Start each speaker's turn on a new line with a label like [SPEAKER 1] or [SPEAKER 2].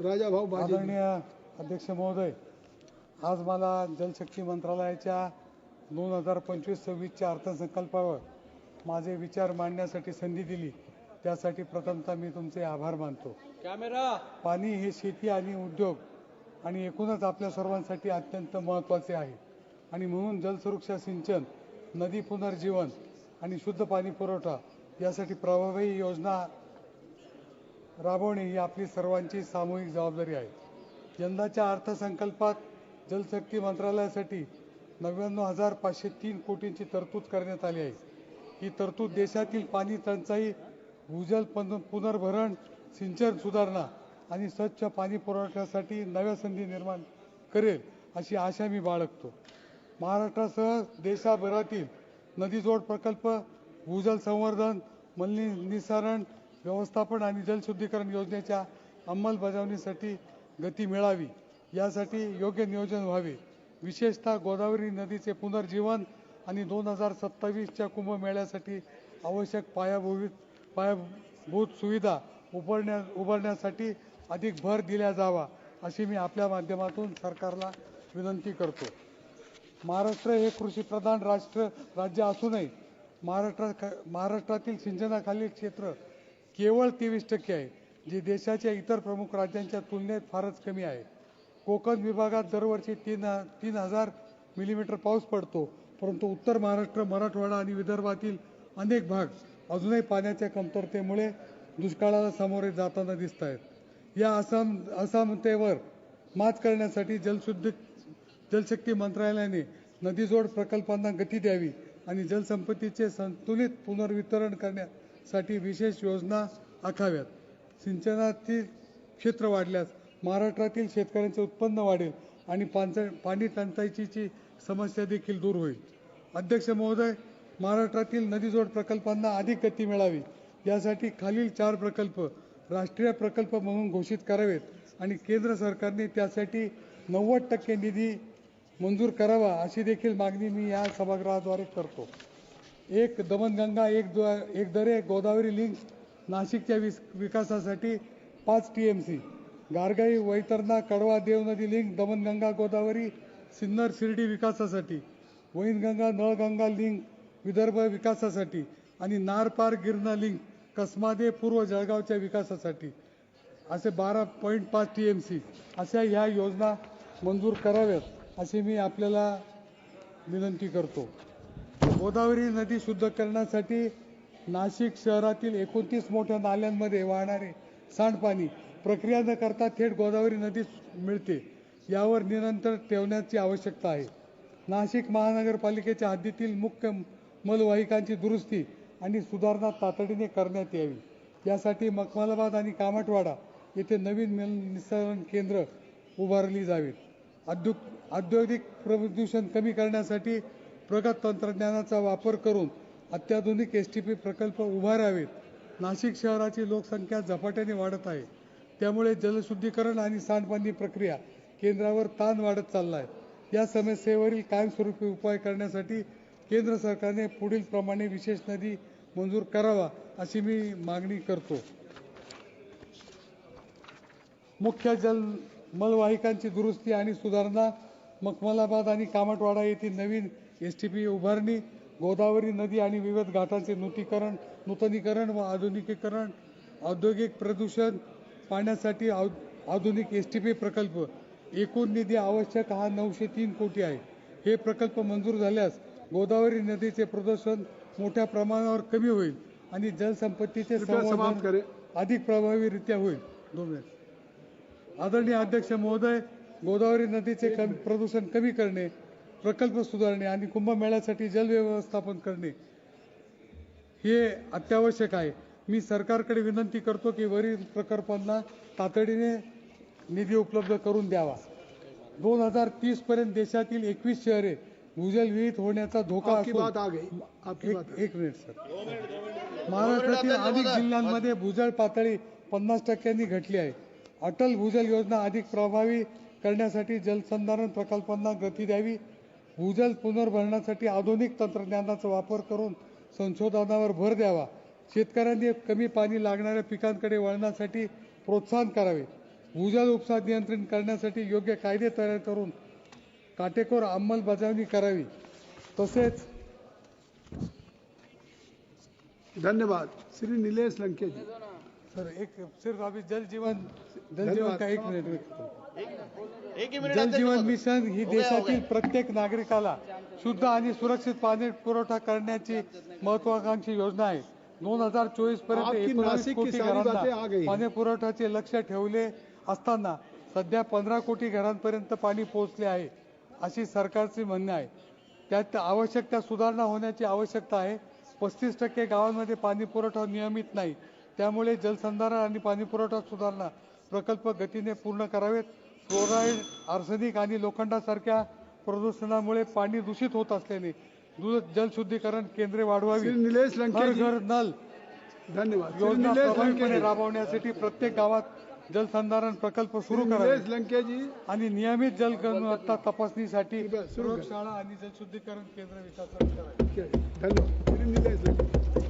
[SPEAKER 1] राजाभाऊ बाजे.
[SPEAKER 2] आदरणीय अध्यक्ष महोदय आज मला जलशक्ती मंत्रालयाच्या दोन हजार पंचवीस सव्वीसच्या अर्थसंकल्पावर माझे विचार मांडण्यासाठी संधी दिली. त्यासाठी प्रथमतः मी तुमचे आभार मानतो.
[SPEAKER 1] कॅमेरा.
[SPEAKER 2] पाणी हे शेती आणि उद्योग आणि एकूणच आपल्या सर्वांसाठी अत्यंत महत्त्वाचे आहे. आणि म्हणून जलसुरक्षा सिंचन नदी पुनर्जीवन आणि शुद्ध पाणी पुरवठा यासाठी प्रभावी योजना राबवणे ही आपली सर्वांची सामूहिक जबाबदारी आहे. यंदाच्या अर्थसंकल्पात जलशक्ती मंत्रालयासाठी नव्याण्णव हजार पाचशे तीन कोटींची तरतूद करण्यात आली आहे. ही तरतूद देशातील पाणी टंचाई भूजल पन पुनर्भरण सिंचन सुधारणा आणि स्वच्छ पाणी पुरवठ्यासाठी नव्या संधी निर्माण करेल अशी आशा मी बाळगतो. महाराष्ट्रासह देशाभरातील नदीजोड प्रकल्प भूजल संवर्धन मलिनी निसारण व्यवस्थापन आणि जलशुद्धीकरण योजनेच्या अंमलबजावणीसाठी गती मिळावी. यासाठी योग्य नियोजन व्हावे. विशेषतः गोदावरी नदीचे पुनर्जीवन आणि दोन हजार सत्तावीसच्या कुंभमेळ्यासाठी आवश्यक पायाभूत पायाभूत सुविधा उभारण्या उभारण्यासाठी अधिक भर दिला जावा अशी मी आपल्या माध्यमातून सरकारला विनंती करतो. महाराष्ट्र हे कृषीप्रधान राष्ट्र राज्य असूनही महाराष्ट्रा महाराष्ट्रातील सिंचनाखालील क्षेत्र केवळ तेवीस टक्के आहे. जे देशाच्या इतर प्रमुख राज्यांच्या तुलनेत फारच कमी आहे. कोकण विभागात दरवर्षी तीन तीन हजार मिलीमीटर पाऊस पडतो. परंतु उत्तर महाराष्ट्र मराठवाडा आणि विदर्भातील अनेक भाग अजूनही पाण्याच्या कमतरतेमुळे दुष्काळाला सामोरे जाताना दिसत आहेत या असम असमतेवर मात करण्यासाठी जलशुद्ध जलशक्ती मंत्रालयाने नदीजोड प्रकल्पांना गती द्यावी आणि जलसंपत्तीचे संतुलित पुनर्वितरण साठी विशेष योजना आखाव्यात. सिंचनातील क्षेत्र वाढल्यास महाराष्ट्रातील शेतकऱ्यांचे उत्पन्न वाढेल आणि पांच पाणी टंचाईची समस्या देखील दूर होईल. अध्यक्ष महोदय महाराष्ट्रातील नदीजोड प्रकल्पांना अधिक गती मिळावी. यासाठी खालील चार प्रकल्प राष्ट्रीय प्रकल्प म्हणून घोषित करावेत आणि केंद्र सरकारने त्यासाठी नव्वद टक्के निधी मंजूर करावा अशी देखील मागणी मी या सभागृहाद्वारे करतो. एक दमनगंगा एक द्वा एक दरे गोदावरी लिंक नाशिकच्या विस विकासासाठी पाच T M C Gargai Vaitarna Kadva Devnadi link Damanganga Godavari Sinnar Shirdi विकासासाठी. वैनगंगा नळगंगा लिंक विदर्भ विकासासाठी. आणि नारपार गिरणा लिंक कसमादे पूर्व जळगावच्या विकासासाठी. असे बारा पॉईंट पाच टी एम सी अशा ह्या योजना मंजूर कराव्यात अशी मी आपल्याला विनंती करतो. गोदावरी नदी शुद्ध करण्यासाठी नाशिक शहरातील एकोणतीस मोठ्या नाल्यांमध्ये वाहणारे सांडपाणी प्रक्रिया न करता थेट गोदावरी नदीत मिळते. यावर निरंतर ठेवण्याची आवश्यकता आहे. नाशिक महानगरपालिकेच्या हद्दीतील मुख्य मलवाहिकांची दुरुस्ती आणि सुधारणा तातडीने करण्यात यावी. यासाठी मखमलाबाद आणि कामठवाडा येथे नवीन मल केंद्र उभारली जावीत. औद्योग औद्योगिक प्रदूषण कमी करण्यासाठी प्रगत तंत्रज्ञानाचा वापर करून अत्याधुनिक एस टी पी प्रकल्प उभारावेत नाशिक शहराची लोकसंख्या झपाट्याने वाढत आहे. त्यामुळे जलशुद्धीकरण आणि सांडपाणी प्रक्रिया केंद्रावर ताण वाढत चालला आहे या समस्येवरील कायमस्वरूपी उपाय करण्यासाठी केंद्र सरकारने पुढील प्रमाणे विशेष निधी मंजूर करावा अशी मी मागणी करतो. मुख्य जल मलवाहिकांची दुरुस्ती आणि सुधारणा मखमलाबाद आणि कामटवाडा येथील नवीन एस टी पी उभारणी गोदावरी नदी आणि विविध घाटांचे नूतीकरण नूतनीकरण व आधुनिकीकरण औद्योगिक प्रदूषण पाण्यासाठी आधुनिक एस टी पी प्रकल्प. एकूण निधी आवश्यक हा नऊशे तीन कोटी आहे. हे प्रकल्प मंजूर झाल्यास गोदावरी नदीचे प्रदूषण मोठ्या प्रमाणावर कमी होईल आणि जलसंपत्तीचे संवर्धन
[SPEAKER 1] करें.
[SPEAKER 2] अधिक प्रभावीरित्या होईल. दोन मिनिट. आदरणीय अध्यक्ष महोदय गोदावरी नदीचे कमी प्रदूषण कमी करणे प्रकल्प सुधारणे आणि कुंभमेळ्यासाठी जल व्यवस्थापन करणे हे अत्यावश्यक आहे. मी सरकारकडे विनंती करतो की वरील प्रकल्पांना तातडीने निधी उपलब्ध करून द्यावा. दोन हजार तीस पर्यंत देशातील एकवीस शहरे भूजल विहित होण्याचा धोका एक मिनिट सर. महाराष्ट्रातील अनेक जिल्ह्यांमध्ये भूजल पातळी पन्नास टक्क्यांनी घटली आहे. अटल भूजल योजना अधिक प्रभावी करण्यासाठी जलसंधारण प्रकल्पांना गती द्यावी. भूजल पुनर्भरणासाठी आधुनिक तंत्रज्ञानाचा वापर करून संशोधनावर भर द्यावा. शेतकऱ्यांनी कमी पाणी लागणाऱ्या पिकांकडे वळण्यासाठी प्रोत्साहन करावे. भूजल उपसा नियंत्रण करण्यासाठी योग्य कायदे तयार करून काटेकोर अंमलबजावणी करावी. तसेच
[SPEAKER 1] धन्यवाद. श्री निलेश लंकेजी.
[SPEAKER 2] सर एक सिर्फ अभी जल जीवन जल जीवन का एक मिनिट
[SPEAKER 3] एक मिनट
[SPEAKER 2] जल जीवन। मिशन ही देशातील. प्रत्येक नागरिकाला शुद्ध आणि सुरक्षित पाणी पुरवठा करण्याची महत्वाकांक्षी योजना आहे दोन हजार
[SPEAKER 1] चोवीसपर्यंत की
[SPEAKER 2] कोटी घरांना. पाणी पुरवठ्याचे लक्ष ठेवले असताना सध्या पंधरा कोटी घरांपर्यंत पाणी पोहोचले आहे अशी सरकारचे म्हणणे आहे त्यात आवश्यक त्या सुधारणा होण्याची आवश्यकता आहे पस्तीस टक्के गावांमध्ये पाणी पुरवठा नियमित नाही त्यामुळे जलसंधारण आणि पाणी पुरवठा सुधारणा प्रकल्प गतीने पूर्ण करावेत. फ्लोराईड आर्सेनिक आणि लोखंडासारख्या प्रदूषणामुळे पाणी दूषित होत असल्याने दूध जलशुद्धीकरण केंद्रे वाढवावी.
[SPEAKER 1] निलेश
[SPEAKER 2] हर
[SPEAKER 1] लंके जी
[SPEAKER 2] घर नल
[SPEAKER 1] धन्यवाद.
[SPEAKER 2] योजना प्रभावीपणे राबवण्यासाठी प्रत्येक गावात जलसंधारण प्रकल्प सुरू करावे.
[SPEAKER 1] निलेश लंके जी
[SPEAKER 2] आणि नियमित जल गुणवत्ता तपासणीसाठी. प्रयोगशाळा आणि जलशुद्धीकरण केंद्र विकासात करावे.
[SPEAKER 1] धन्यवाद.